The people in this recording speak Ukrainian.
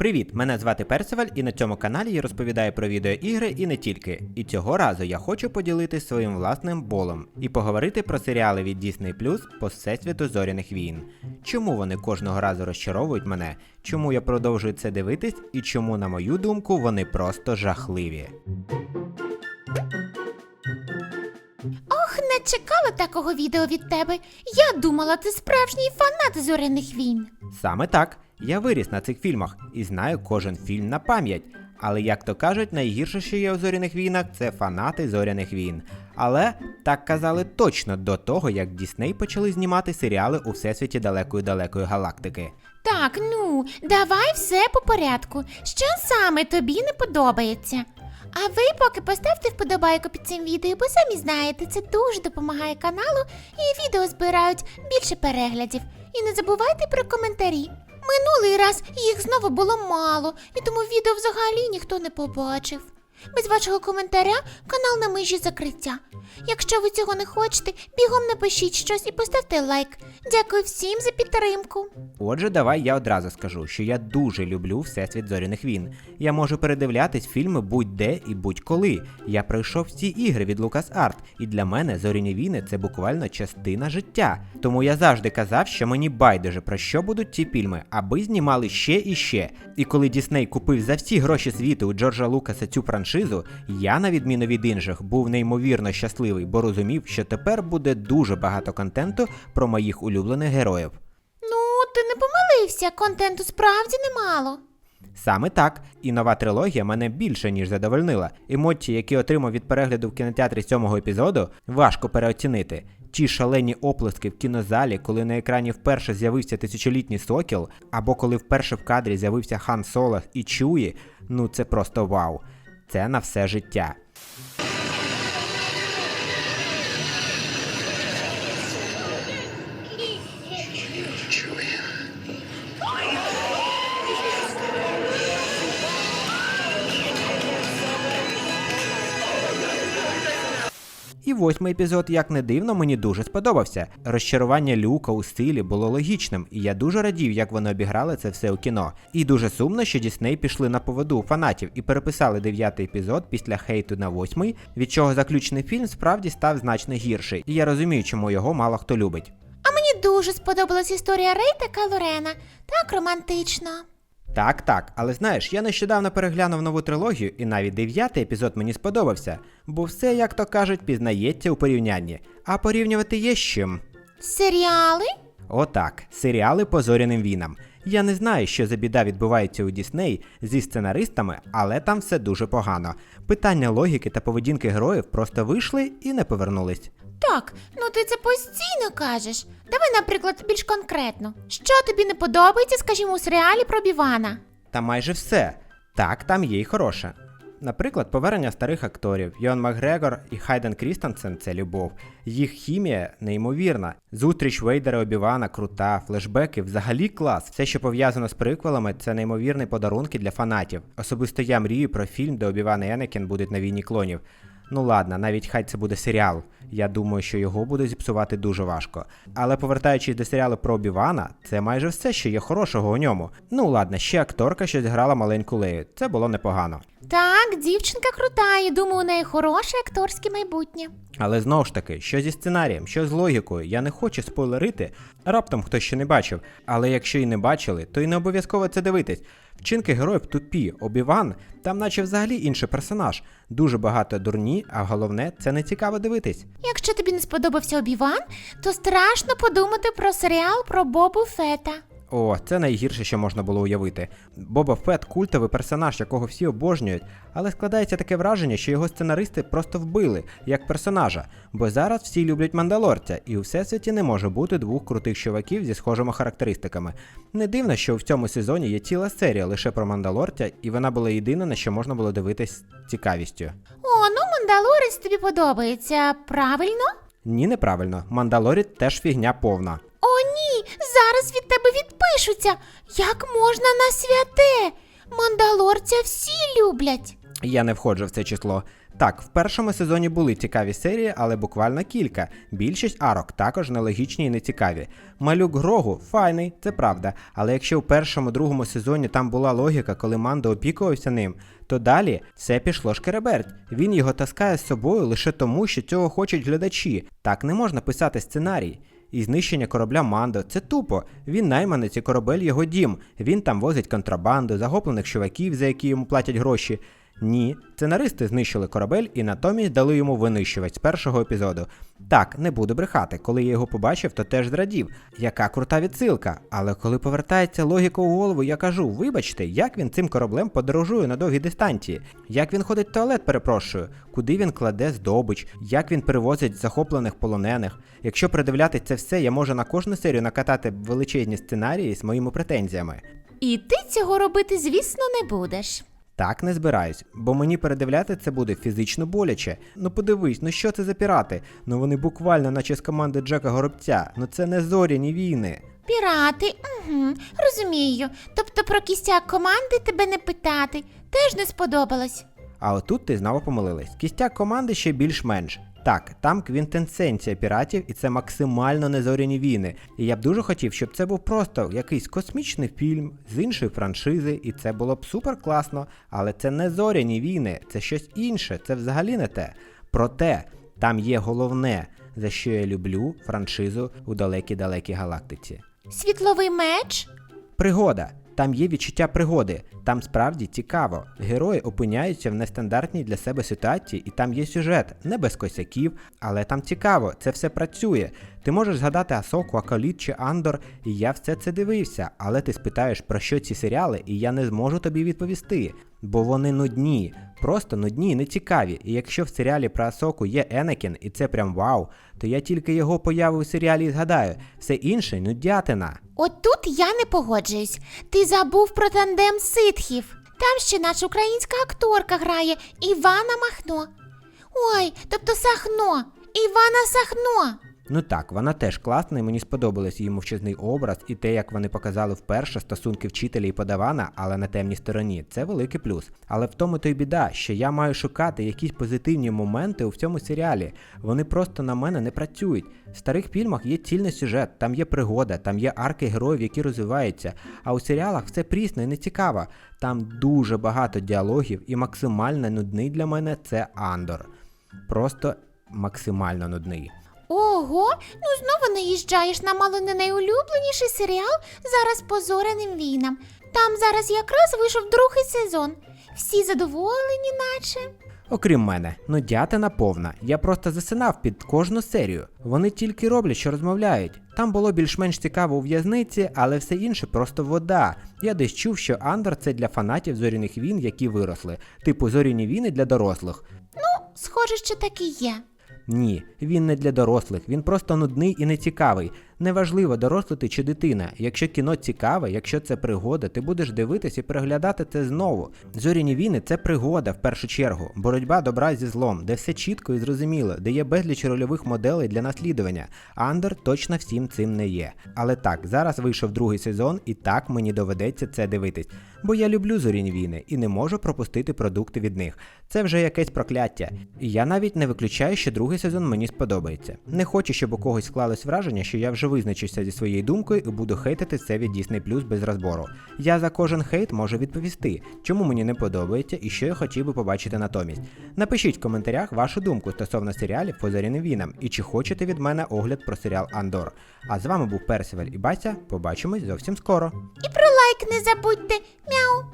Привіт! Мене звати Персиваль, і на цьому каналі я розповідаю про відеоігри і не тільки. І цього разу я хочу поділитися своїм власним болом і поговорити про серіали від Disney Plus по всесвіту зоряних війн. Чому вони кожного разу розчаровують мене, чому я продовжую це дивитись, і чому, на мою думку, вони просто жахливі. Ох, не чекала такого відео від тебе. Я думала, ти справжній фанат зоряних війн. Саме так, я виріс на цих фільмах і знаю кожен фільм на пам'ять. Але як то кажуть, найгірше, що є у зоряних війнах, це фанати зоряних війн. Але так казали точно до того, як Дісней почали знімати серіали у всесвіті далекої далекої галактики. Так, ну, давай все по порядку. Що саме тобі не подобається? А ви поки поставте вподобайку під цим відео, бо самі знаєте, це дуже допомагає каналу і відео збирають більше переглядів. І не забувайте про коментарі. Минулий раз їх знову було мало, і тому відео взагалі ніхто не побачив. Без вашого коментаря канал на межі закриття. Якщо ви цього не хочете, бігом напишіть щось і поставте лайк. Дякую всім за підтримку. Отже, давай я одразу скажу, що я дуже люблю всесвіт зоряних війн. Я можу передивлятись фільми будь-де і будь-коли. Я пройшов всі ігри від LucasArts, і для мене зоряні війни це буквально частина життя. Тому я завжди казав, що мені байдуже про що будуть ці фільми, аби знімали ще і ще. І коли Дісней купив за всі гроші світу у Джорджа Лукаса цю франшизу, я, на відміну від інших, був неймовірно щасливий, бо розумів, що тепер буде дуже багато контенту про моїх улюблених героїв. Ну, ти не помилився, контенту справді немало. Саме так, і нова трилогія мене більше ніж задовольнила. Емоції, які отримав від перегляду в кінотеатрі сьомого епізоду, важко переоцінити. Ті шалені оплески в кінозалі, коли на екрані вперше з'явився тисячолітній сокіл, або коли вперше в кадрі з'явився Хан Соло і Чуї, ну це просто вау. Це на все життя. Восьмий епізод, як не дивно, мені дуже сподобався. Розчарування Люка у стилі було логічним, і я дуже радів, як вони обіграли це все у кіно. І дуже сумно, що Дісней пішли на поводу у фанатів і переписали дев'ятий епізод після хейту на восьмий, від чого заключний фільм справді став значно гірший. І я розумію, чому його мало хто любить. А мені дуже сподобалась історія Рей та Калорена. Так романтично. Так, так, але знаєш, я нещодавно переглянув нову трилогію, і навіть дев'ятий епізод мені сподобався, бо все, як то кажуть, пізнається у порівнянні. А порівнювати є з чим. Серіали? Отак, серіали по зоряним війнам. Я не знаю, що за біда відбувається у Дісней зі сценаристами, але там все дуже погано. Питання логіки та поведінки героїв просто вийшли і не повернулись. Так, ну ти це постійно кажеш. Давай, наприклад, більш конкретно. Що тобі не подобається, скажімо, у серіалі про Бівана? Та майже все. Так, там є й хороше. Наприклад, повернення старих акторів Йон Макгрегор і Хайден Крістенсен це любов. Їх хімія неймовірна. Зустріч Вейдера Обівана крута, флешбеки взагалі клас. Все, що пов'язано з приквелами, це неймовірні подарунки для фанатів. Особисто я мрію про фільм, де Обіван і Енекен будуть на війні клонів. Ну ладно, навіть хай це буде серіал. Я думаю, що його буде зіпсувати дуже важко. Але повертаючись до серіалу про Обівана, це майже все, що є хорошого у ньому. Ну ладно, ще акторка, що зіграла маленьку Лею. Це було непогано. Так, дівчинка крута, і думаю, у неї хороше акторське майбутнє. Але знову ж таки, що зі сценарієм, що з логікою, я не хочу спойлерити, раптом хтось ще не бачив. Але якщо і не бачили, то й не обов'язково це дивитись. Вчинки героїв тупі, Обіван, там наче взагалі інший персонаж. Дуже багато дурні, а головне, це не цікаво дивитись. Якщо тобі не сподобався Обіван, то страшно подумати про серіал про Бобу Фета. О, це найгірше, що можна було уявити. Боба Фет культовий персонаж, якого всі обожнюють, але складається таке враження, що його сценаристи просто вбили як персонажа, бо зараз всі люблять мандалорця, і у всесвіті не може бути двох крутих чуваків зі схожими характеристиками. Не дивно, що в цьому сезоні є ціла серія лише про мандалорця, і вона була єдина, на що можна було дивитись з цікавістю. О, ну Мандалорець тобі подобається, правильно? Ні, неправильно, Мандалорі теж фігня повна. Зараз від тебе відпишуться. Як можна на святе? Мандалорця всі люблять. Я не входжу в це число. Так, в першому сезоні були цікаві серії, але буквально кілька. Більшість арок також нелогічні і нецікаві. Малюк Грогу файний, це правда. Але якщо в першому другому сезоні там була логіка, коли Мандо опікувався ним, то далі все пішло шкереберть. Він його таскає з собою лише тому, що цього хочуть глядачі. Так не можна писати сценарій. І знищення корабля Мандо це тупо. Він найманець і корабель його дім. Він там возить контрабанду, загоплених чуваків, за які йому платять гроші. Ні, сценаристи знищили корабель і натомість дали йому винищувач з першого епізоду. Так, не буду брехати, коли я його побачив, то теж зрадів. Яка крута відсилка. Але коли повертається логіка у голову, я кажу: вибачте, як він цим кораблем подорожує на довгі дистанції, як він ходить в туалет, перепрошую, куди він кладе здобич, як він перевозить захоплених полонених. Якщо придивляти це все, я можу на кожну серію накатати величезні сценарії з моїми претензіями. І ти цього робити, звісно, не будеш. Так не збираюсь, бо мені передивляти це буде фізично боляче. Ну подивись, ну що це за пірати? Ну вони буквально, наче з команди Джека Горобця. Ну це не зоряні війни. Пірати, угу, розумію. Тобто про кістяк команди тебе не питати. Теж не сподобалось. А отут ти знову помилилась. Кістяк команди ще більш-менш. Так, там квінтенсенція піратів, і це максимально незоряні війни. І я б дуже хотів, щоб це був просто якийсь космічний фільм з іншої франшизи, і це було б супер класно. Але це не зоряні війни, це щось інше, це взагалі не те. Проте там є головне, за що я люблю франшизу у далекій-далекій галактиці. Світловий меч? Пригода. Там є відчуття пригоди, там справді цікаво. Герої опиняються в нестандартній для себе ситуації, і там є сюжет, не без косяків, але там цікаво, це все працює. Ти можеш згадати Асоку, Акаліт чи Андор, і я все це дивився, але ти спитаєш про що ці серіали, і я не зможу тобі відповісти, бо вони нудні, просто нудні і нецікаві. І якщо в серіалі про Асоку є Енекін, і це прям вау, то я тільки його появу у серіалі і згадаю, все інше нудятина. От тут я не погоджуюсь. Ти забув про тандем ситхів. Там ще наша українська акторка грає Івана Махно. Ой, тобто Сахно. Івана Сахно. Ну так, вона теж класна, і мені сподобалось її мовчазний образ і те, як вони показали вперше стосунки вчителя і подавана, але на темній стороні. Це великий плюс. Але в тому то й біда, що я маю шукати якісь позитивні моменти у цьому серіалі. Вони просто на мене не працюють. В старих фільмах є цільний сюжет, там є пригода, там є арки героїв, які розвиваються. А у серіалах все прісно і нецікаво. Там дуже багато діалогів, і максимально нудний для мене це Андор. Просто максимально нудний. Ого, ну знову наїжджаєш на мало не найулюбленіший серіал зараз по зоряним війнам. Там зараз якраз вийшов другий сезон. Всі задоволені, наче. Окрім мене, нудятина повна. Я просто засинав під кожну серію. Вони тільки роблять, що розмовляють. Там було більш-менш цікаво у в'язниці, але все інше просто вода. Я десь чув, що Андер це для фанатів зоряних війн, які виросли, типу зоряні війни для дорослих. Ну, Схоже, що так і є. Ні, він не для дорослих, він просто нудний і нецікавий. Неважливо, дорослий ти чи дитина. Якщо кіно цікаве, якщо це пригода, ти будеш дивитись і переглядати це знову. Зоряні війни це пригода в першу чергу, боротьба добра зі злом, де все чітко і зрозуміло, де є безліч рольових моделей для наслідування. Андер точно всім цим не є. Але так, зараз вийшов другий сезон, і так мені доведеться це дивитись. Бо я люблю зоряні війни і не можу пропустити продукти від них. Це вже якесь прокляття. І я навіть не виключаю, що другий сезон мені сподобається. Не хочу, щоб у когось склалось враження, що я вже визначився зі своєю думкою і буду хейтити це від Disney Plus без розбору. Я за кожен хейт можу відповісти, чому мені не подобається і що я хотів би побачити натомість. Напишіть в коментарях вашу думку стосовно серіалів по зоряним війнам і чи хочете від мене огляд про серіал Андор. А з вами був Персиваль і Бася. Побачимось зовсім скоро. І про лайк не забудьте. Мяу.